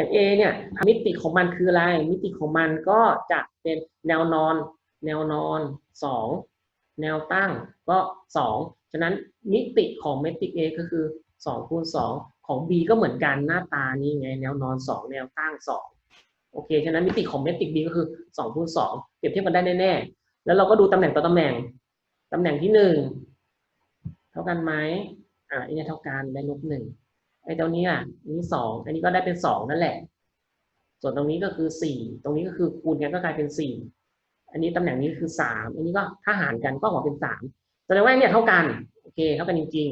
อย่าง A เนี่ยมิติของมันคืออะไร มิติของมันก็จะเป็นแนวนอน แนวนอนสองแนวตั้งก็สองฉะนั้นมิติของเมตริก A ก็คือสองคูณสองของ B ก็เหมือนกันหน้าตานี่ไง แนวนอนสองแนวตั้งสองโอเค ฉะนั้นมิติของเมตริก B ก็คือสองคูณสองเปรียบเทียบกันได้แน่ๆ แล้วเราก็ดูตำแหน่งต่อตำแหน่ง ตำแหน่งที่หนึ่งเท่ากันไหมอ่าอันนี้เท่ากันได้ลบหนึ่ง อ้ตรงนี้อะอันนี้สองอันนี้ก็ได้เป็นสองนั่นแหละ ส่วนตรงนี้ก็คือสี่ตรงนี้ก็คือคูณกันก็กลายเป็นสี่อันนี้ตำแหน่งนี้คือสามอันนี้ก็ถ้าหารกันก็ออกมาเป็นสามแสดงว่าเนี่ยเท่ากันโอเคเท่ากันจริง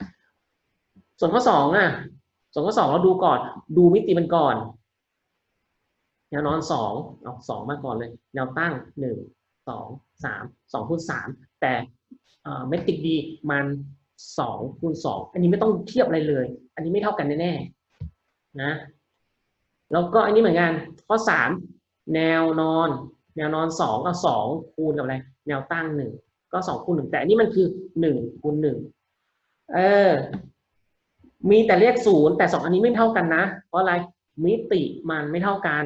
ๆ ส่วนข้อสองอะ ส่วนข้อสองเราดูก่อน ดูมิติมันก่อนแนวนอนสองเอาสองมาก่อนเลย แนวตั้งหนึ่งสองสามสองคูณสามแต่เมตริกดีมัน สองคูณสองอันนี้ไม่ต้องเทียบอะไรเลย อันนี้ไม่เท่ากันแน่ๆนะ แล้วก็อันนี้เหมือนกัน ข้อสามแนวนอน แนวนอนสองเอาสองคูณกับอะไร แนวตั้งหนึ่งก็สองคูณหนึ่งแต่อันนี้มันคือหนึ่งคูณหนึ่งเออ มีแต่เลขศูนย์แต่สองอันนี้ไม่เท่ากันนะ เพราะอะไร มิติมันไม่เท่ากัน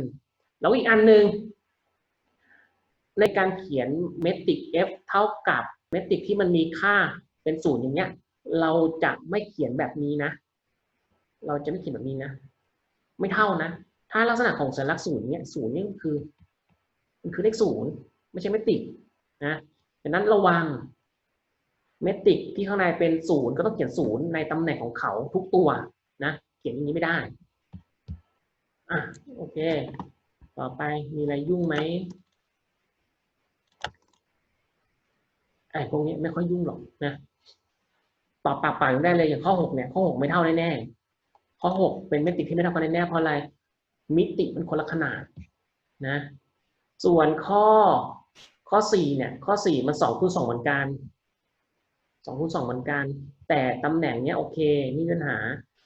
แล้วอีกอันหนึ่งในการเขียนเมตริก f เท่ากับเมตริกที่มันมีค่าเป็นศูนย์อย่างเงี้ย เราจะไม่เขียนแบบนี้นะ เราจะไม่เขียนแบบนี้นะ ไม่เท่านะ ถ้าลักษณะของสัญลักษณ์ศูนย์เนี่ยศูนย์นี่คือ มันคือเลขศูนย์ไม่ใช่เมตริกนะดังนั้นระวังเมตริกที่ข้างในเป็นศูนย์ก็ต้องเขียนศูนย์ในตำแหน่งของเขาทุกตัวนะ เขียนอย่างนี้ไม่ได้ อะโอเค ต่อไปมีอะไรยุ่งไหมไอ้พวกนี้ไม่ค่อยยุ่งหรอกนะ ตอบปากเปล่ายังได้เลยอย่างข้อหกเนี่ยข้อหกไม่เท่าแน่ๆข้อหกเป็นเมตริกที่ไม่เท่ากันแน่ๆเพราะอะไร มิติมันคนละขนาดนะ ส่วนข้อข้อสี่เนี่ย ข้อสี่มันสองคูณสองเหมือนกันสองคูณสองเหมือนกัน แต่ตำแหน่งเนี้ยโอเคไม่มีปัญหา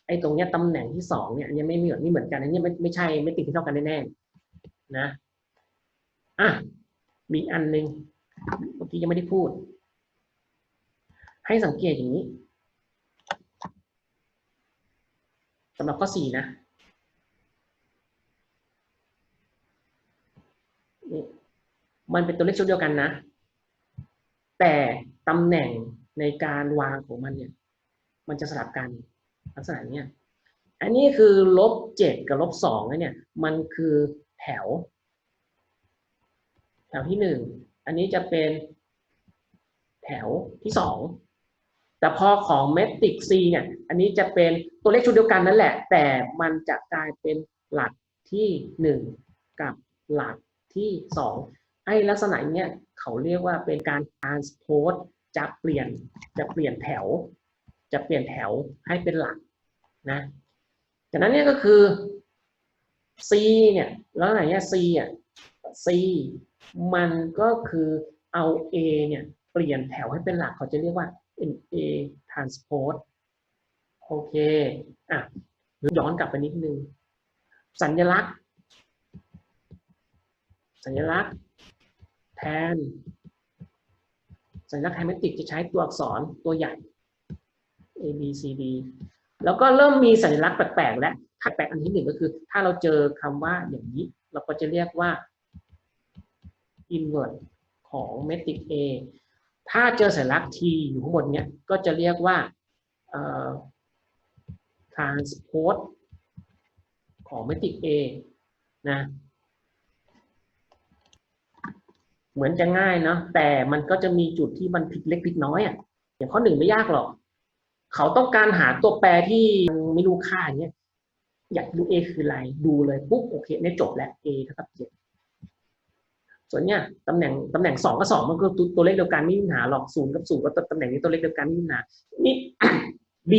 ไอ้ตรงเนี้ยตำแหน่งที่สองเนี่ยอันนี้ไม่เหมือนไม่เหมือนกันอันนี้ไม่ไม่ใช่ไม่ติดที่เท่ากันแน่ๆนะอะมีอันหนึ่งเมื่อกี้ยังไม่ได้พูด ให้สังเกตอย่างนี้ สำหรับข้อสี่นะมันเป็นตัวเลขชุดเดียวกันนะ แต่ตำแหน่งในการวางของมันเนี่ย มันจะสลับกันลักษณะเนี้ยอันนี้คือลบเจ็ดกับลบสองเนี่ย มันคือแถว แถวที่หนึ่ง อันนี้จะเป็นแถวที่สอง แต่พอของเมตริก C เนี่ยอันนี้จะเป็นตัวเลขชุดเดียวกันนั่นแหละ แต่มันจะกลายเป็นหลักที่หนึ่งกับหลักที่สองไอ้ลักษณะเนี้ยเขาเรียกว่าเป็นการ transpose จะเปลี่ยนจะเปลี่ยนแถว จะเปลี่ยนแถวให้เป็นหลักนะจากนั้นเนี่ยก็คือ C เนี่ยแล้วไหนเนี่ย C อะ C มันก็คือเอา A เนี่ยเปลี่ยนแถวให้เป็นหลักเขาจะเรียกว่า เป็น A transpose โอเค อะ ย้อนกลับไปนิดนึง สัญลักษณ์ สัญลักษณ์ แทน สัญลักษณ์แทนเมติกจะใช้ตัวอักษรตัวใหญ่ A B C D แล้วก็เริ่มมีสัญลักษณ์แปลกๆ แล้วถ้าแปลกอันที่หนึ่งก็คือ ถ้าเราเจอคำว่าอย่างนี้ เราก็จะเรียกว่า invert ของ metric A ถ้าเจอสัญลักษณ์ T อยู่ข้างบนเนี้ยก็จะเรียกว่า transpose ของ metric A นะเหมือนจะง่ายเนาะแต่มันก็จะมีจุดที่มันผิดเล็กผิดน้อยอะอย่างข้อหนึ่งไม่ยากหรอก เขาต้องการหาตัวแปรที่ไม่รู้ค่าอย่างเงี้ยอยากดู A คืออะไรดูเลยปุ๊บโอเคเนี่ยจบแล้ว A เท่ากับเจ็ด ส่วนเนี้ยตำแหน่งตำแหน่งสองกับสองมันก็ตัวตัวเลขเดียวกันไม่มีปัญหาหรอกศูนย์กับศูนย์ก็ตำแหน่งนี้ตัวเลขเดียวกันไม่มีปัญหานี่ B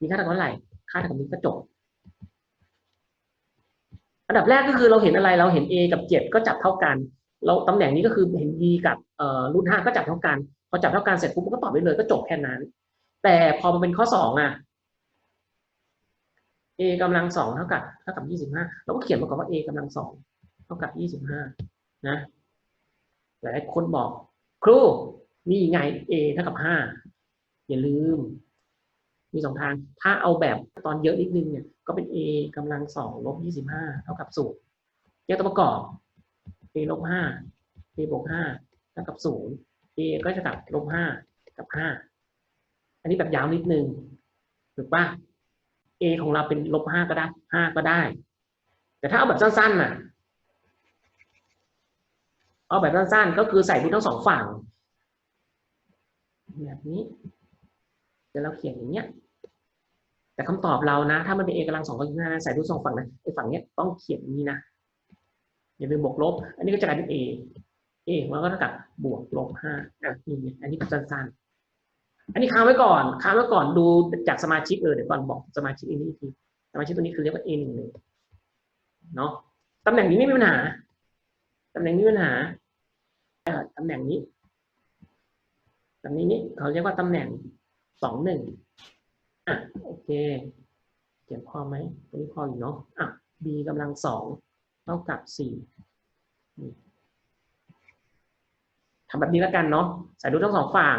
มีค่าเท่ากับเท่าไหร่ค่าเท่ากับนี้ก็จบอันดับแรกก็คือเราเห็นอะไรเราเห็น A กับเจ็ดก็จับเท่ากัน เราตำแหน่งนี้ก็คือเห็น B กับเอ่อรุ่นห้าก็จับเท่ากันพอจับเท่ากันเสร็จปุ๊บมันก็ตอบได้เลยก็จบแค่นั้น แต่พอมันเป็นข้อสองอะ a กำลังสองเท่ากับเท่ากับยี่สิบห้าเราก็เขียนมาก่อนว่า a กำลังสองเท่ากับยี่สิบห้า นะหลายคนบอก ครูนี่ไง a เท่ากับห้าอย่าลืม มีสองทาง ถ้าเอาแบบตอนเยอะนิดนึงเนี่ย ก็เป็น a กำลังสองลบยี่สิบห้าเท่ากับศูนย์แยกตัวประกอบ a ลบห้า a บวกห้าเท่ากับศูนย์ a ก็จะกับลบห้ากับห้าอันนี้แบบยาวนิดนึงถูกปะ a ของเราเป็นลบห้าก็ได้ห้าก็ได้ แต่ถ้าเอาแบบสั้นๆน่ะ เอาแบบสั้นๆ ก็คือใส่รูททั้งสองฝั่ง แบบนี้เดี๋ยวเราเขียนอย่างเงี้ย แต่คำตอบเรานะ ถ้ามันเป็น a กำลังสองก็ยี่ห้ใส่รูทสองฝั่งนะไอ้ฝั่งเนี้ยต้องเขียนนี้นะอย่าลืมบวกลบ อันนี้ก็จะกลายเป็น a a ของเราก็เท่ากับบวกลบห้าอะนี่อันนี้สั้นๆอันนี้ค้างไว้ก่อนค้างไว้ก่อนดูจากสมาชิกเออเดี๋ยวก่อนบอกสมาชิกอันนี้อีกทีสมาชิกตัวนี้คือเรียกว่า a หนึ่งหนึ่งเนาะตำแหน่งนี้ไม่มีปัญหาตำแหน่งนี้มีปัญหา ตำแหน่งนี้ตำแหน่งนี้เขาเรียกว่าตำแหน่งสองหนึ่งอะโอเคเขียนพอไหมตัวนี้พออยู่เนาะอะ b กำลังสองเท่ากับสี่ทำแบบนี้แล้วกันเนาะใส่รูททั้งสองฝั่ง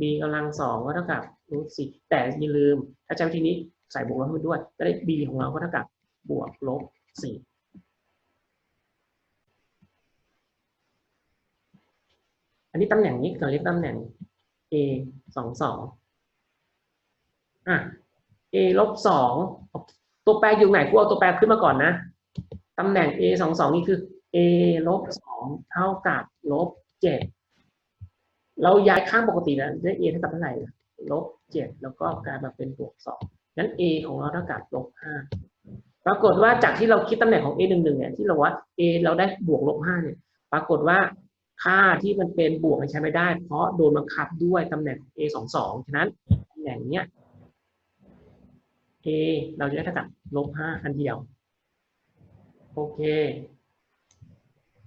b กำลังสองก็เท่ากับรูทสี่แต่อย่าลืม ถ้าใช้วิธีนี้ใส่บวกลบด้วยก็ได้ b ของเราก็เท่ากับบวกลบสี่ อันนี้ตำแหน่งนี้เราเรียกตำแหน่ง a สองสองอะ a ลบสองตัวแปรอยู่ไหนกูเอาตัวแปรขึ้นมาก่อนนะตำแหน่ง a สองสองนี่คือ a ลบสองเท่ากับลบเจ็ดเราย้ายข้างปกตินะได้ a เท่ากับเท่าไหร่ล่ะลบเจ็ดแล้วก็กลายมาเป็นบวกสองงั้น a ของเราเท่ากับลบห้าปรากฏว่าจากที่เราคิดตำแหน่งของ a หนึ่งหนึ่งเนี่ยที่เราว่า a เราได้บวกลบห้าเนี่ย ปรากฏว่า ค่าที่มันเป็นบวกมันใช้ไม่ได้ เพราะโดนบังคับด้วยตำแหน่ง a สองสองฉะนั้นตำแหน่งเนี้ย a เราจะได้เท่ากับลบห้าอันเดียว โอเค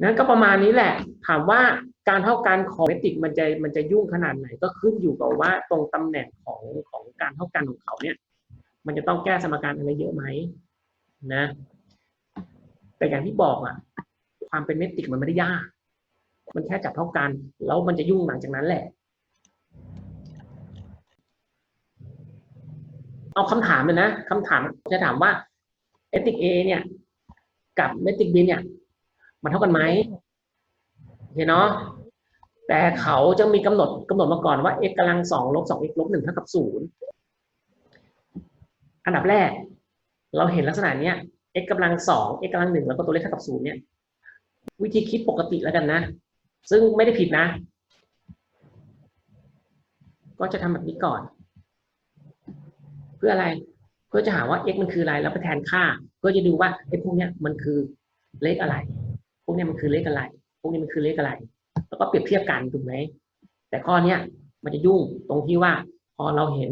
นั้นก็ประมาณนี้แหละ ถามว่าการเท่ากันของเมตริกมันจะมันจะยุ่งขนาดไหนก็ขึ้นอยู่กับว่าตรงตำแหน่งของของการเท่ากันของเขาเนี่ย มันจะต้องแก้สมการอะไรเยอะไหมนะ แต่อย่างที่บอกอะความเป็นเมตริกมันไม่ได้ยาก มันแค่จับเท่ากัน แล้วมันจะยุ่งหลังจากนั้นแหละ เอาคำถามเลยนะคำถามจะถามว่าเอติก A เนี่ย กับเมติก B เนี่ย มันเท่ากันไหมโอเคเนาะแต่เขาจะมีกำหนดกำหนดมาก่อนว่า x กำลังสองลบสอง x ลบหนึ่งเท่ากับศูนย์อันดับแรก เราเห็นลักษณะเนี้ย x กำลังสอง x กำลังหนึ่งแล้วก็ตัวเลขเท่ากับศูนย์เนี่ย วิธีคิดปกติแล้วกันนะ ซึ่งไม่ได้ผิดนะ ก็จะทำแบบนี้ก่อน เพื่ออะไรเพื่อจะหาว่า x มันคืออะไรแล้วไปแทนค่า เพื่อจะดูว่าไอ้พวกเนี้ยมันคือเลขอะไร พวกเนี้ยมันคือเลขอะไร พวกนี้มันคือเลขอะไร แล้วก็เปรียบเทียบกันถูกไหมแต่ข้อเนี้ยมันจะยุ่งตรงที่ว่า พอเราเห็น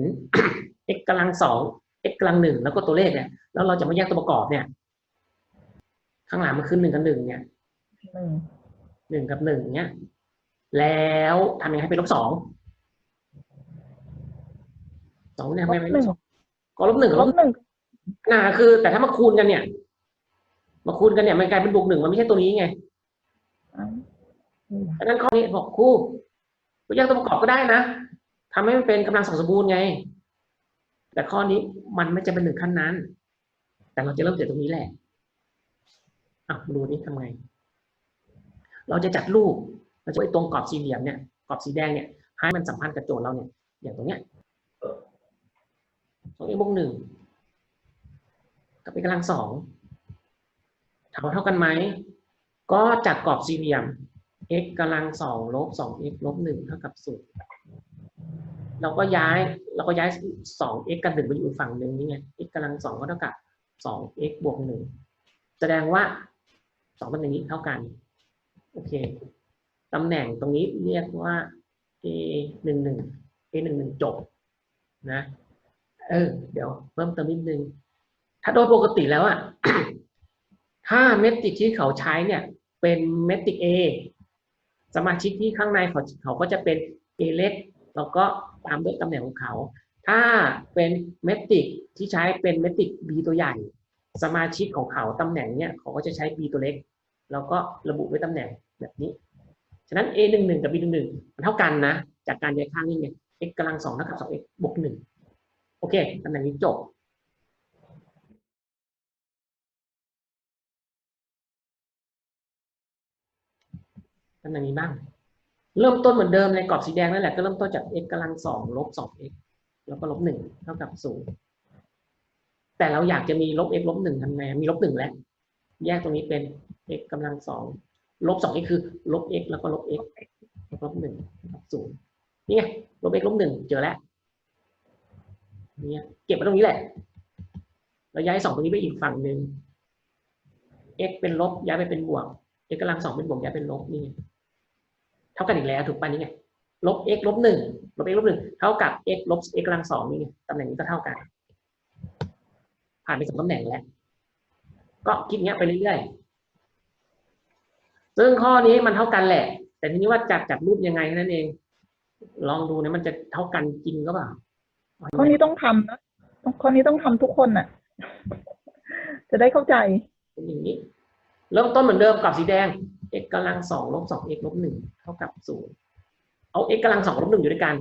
x กำลังสอง x กำลังหนึ่งแล้วก็ตัวเลขเนี่ย แล้วเราจะมาแยกตัวประกอบเนี่ย ข้างหลังมันขึ้นหนึ่งกับหนึ่งเนี่ย หนึ่งหนึ่งกับหนึ่งเนี่ยแล้วทำยังไงให้เป็นลบสองสองเนี่ยลไม่บไม่หนึ่งก็ลบหนึ่งกับลลบบหนึ่งน่าคือ แต่ถ้ามาคูณกันเนี่ย มาคูณกันเนี่ยมันกลายเป็นบวกหนึ่งมันไม่ใช่ตัวนี้ไงอ่าดังนั้นข้อนี้บอกครู่ตัวแยกตัวประกอบก็ได้นะทำให้มันเป็นกำลังสองสมบูรณ์ไง แต่ข้อนี้มันไม่จะเป็นหนึ่งขั้นนั้น แต่เราจะเริ่มจากตรงนี้แหละอะมาดูนี่ทำไง เราจะจัดรูปเราจะไอ้ตรงกรอบสี่เหลี่ยมเนี่ยกรอบสีแดงเนี่ยให้มันสัมพันธ์กับโจทย์เราเนี่ยอย่างตรงเนี้ยสองเอบวกหนึ่งกับเป็นกำลังสองถามว่าเท่ากันไหมก็จากกรอบสี่เหลี่ยม x กำลังสองลบสอง x ลบหนึ่งเท่ากับศูนย์เราก็ย้ายเราก็ย้ายสอง x กับหนึ่งไปอยู่ฝั่งหนึ่งนี่ไง x กำลังสองก็เท่ากับสอง x บวกหนึ่งแสดงว่าสองตำแหน่งนี้เท่ากัน โอเคตำแหน่งตรงนี้เรียกว่า a หนึ่งหนึ่ง a หนึ่งหนึ่งจบนะเออเดี๋ยวเพิ่มเติมนิดนึง ถ้าโดยปกติแล้วอะถ้าเมตริกที่เขาใช้เนี่ย เป็นเมตริก A สมาชิกที่ข้างในเขาเขาก็จะเป็น A เล็กแล้วก็ตามด้วยตำแหน่งของเขา ถ้าเป็นเมตริกที่ใช้เป็นเมตริก B ตัวใหญ่ สมาชิกของเขาตำแหน่งเนี่ยเขาก็จะใช้ B ตัวเล็ก แล้วก็ระบุไว้ตำแหน่ง แบบนี้ ฉะนั้น A หนึ่งหนึ่งกับ B หนึ่งหนึ่งมันเท่ากันนะ จากการย้ายข้างนี่ไง x กำลังสองเท่ากับสอง x บวกหนึ่งโอเคตำแหน่งนี้จบตำแหน่งนี้บ้าง เริ่มต้นเหมือนเดิมในกรอบสีแดงนั่นแหละก็เริ่มต้นจาก x กำลังสองลบสอง x แล้วก็ลบหนึ่งเท่ากับศูนย์แต่เราอยากจะมีลบ x ลบหนึ่งทำไงมีลบหนึ่งแล้ว แยกตรงนี้เป็น x กำลังสอง ลบสอง x คือลบ x แล้วก็ลบ x ลบหนึ่งเท่ากับศูนย์นี่ไงลบ x ลบหนึ่งเจอแล้วเนี่ยเก็บไว้ตรงนี้แหละเราย้ายสองตรงนี้ไปอีกฝั่งหนึ่ง x เป็นลบย้ายไปเป็นบวก x กำลังสองเป็นบวกย้ายเป็นลบนี่ไงเท่ากันอีกแล้วถูกป่ะนี่ไงลบ x ลบหนึ่งลบ x ลบหนึ่งเท่ากับ x ลบ x กำลังสองนี่ไงตำแหน่งนี้ก็เท่ากัน ผ่านไปสองตำแหน่งแล้ว ก็คิดเงี้ยไปเรื่อยๆ ซึ่งข้อนี้มันเท่ากันแหละ แต่ทีนี้ว่าจัดจัดรูปยังไงแค่นั้นเอง ลองดูนะมันจะเท่ากันจริงก็เปล่าข้อนี้ต้องทำนะข้อนี้ต้องทำทุกคนน่ะ จะได้เข้าใจเป็นอย่างนี้ เริ่มต้นเหมือนเดิมกับสีแดง x กำลังสองลบสอง x ลบหนึ่งเท่ากับศูนย์เอา x กำลังสองลบหนึ่งอยู่ด้วยกัน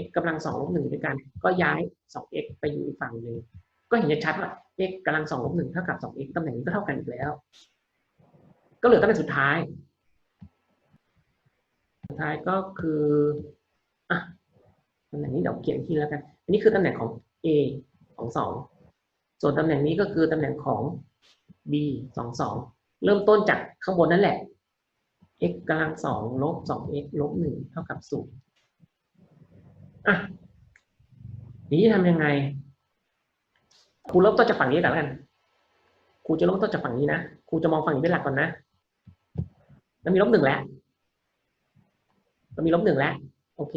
x กำลังสองลบหนึ่งอยู่ด้วยกัน ก็ย้ายสอง x ไปอยู่อีกฝั่งหนึ่งก็เห็นชัดว่า x กำลังสองลบหนึ่งเท่ากับสอง x ตำแหน่งนี้ก็เท่ากันอีกแล้ว ก็เหลือตำแหน่งสุดท้าย สุดท้ายก็คืออะตำแหน่งนี้เดี๋ยวเขียนอีกทีแล้วกัน อันนี้คือตำแหน่งของ a ของสองส่วนตำแหน่งนี้ก็คือตำแหน่งของ b สองสองเริ่มต้นจากข้างบนนั่นแหละ x กำลังสองลบสอง x ลบหนึ่งเท่ากับศูนย์อะนี้ทำยังไงครูเริ่มต้นจากฝั่งนี้ก่อนแล้วกันครูจะเริ่มต้นจากฝั่งนี้นะครูจะมองฝั่งนี้เป็นหลักก่อนนะ แล้วมีลบหนึ่งแล้ว เรามีลบหนึ่งแล้ว โอเค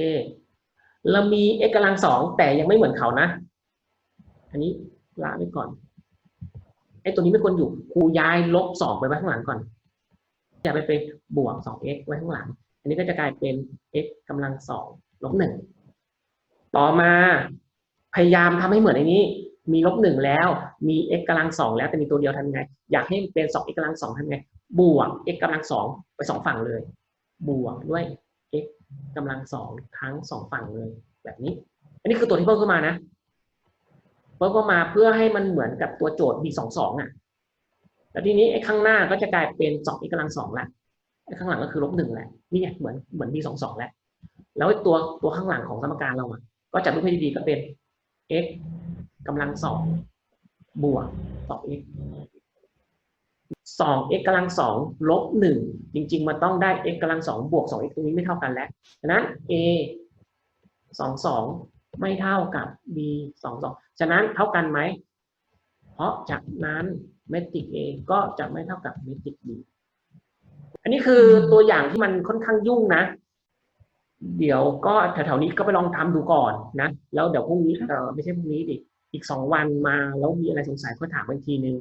เรามี x กำลังสองแต่ยังไม่เหมือนเขานะ อันนี้ละไว้ก่อน ไอ้ตัวนี้ไม่ควรอยู่ ครูย้ายลบสองไปไว้ข้างหลังก่อนอย่าไปเป็นบวกสอง x ไว้ข้างหลัง อันนี้ก็จะกลายเป็น x กำลังสองลบหนึ่ง ต่อมาพยายามทำให้เหมือนไอ้นี้ มีลบหนึ่งแล้ว มี x กำลังสองแล้วแต่มีตัวเดียวทำไง อยากให้เป็นสอง x กำลังสองทำไง บวก x กำลังสองไปสองฝั่งเลย บวกด้วย x กำลังสองทั้งสองฝั่งเลย แบบนี้ อันนี้คือตัวที่เพิ่มขึ้นมานะเพิ่มเข้ามาเพื่อให้มันเหมือนกับตัวโจทย์ b สองสองอะ แล้วทีนี้ไอ้ข้างหน้าก็จะกลายเป็นสอง x กำลังสองละไอ้ข้างหลังก็คือลบหนึ่งแหละนี่ไงเหมือนเหมือน b สองสองแล้วแล้วตัวตัวข้างหลังของสมการเราอะ ก็จัดรูปให้ดีๆก็เป็น x กำลังสองบวกสอง x สอง x กำลังสองลบหนึ่งจริง ๆ มันต้องได้ x กำลังสองบวกสอง x ตรงนี้ไม่เท่ากันแล้วฉะนั้น a สองสองไม่เท่ากับ b สองสองฉะนั้นเท่ากันไหม เพราะจากนั้นเมตริก A ก็จะไม่เท่ากับเมตริก B อันนี้คือตัวอย่างที่มันค่อนข้างยุ่งนะ เดี๋ยวก็แถวๆนี้ก็ไปลองทำดูก่อนนะ แล้วเดี๋ยวพรุ่งนี้เออไม่ใช่พรุ่งนี้ดิ อีกสองวันมาแล้วมีอะไรสงสัยก็ถามอีกทีนึง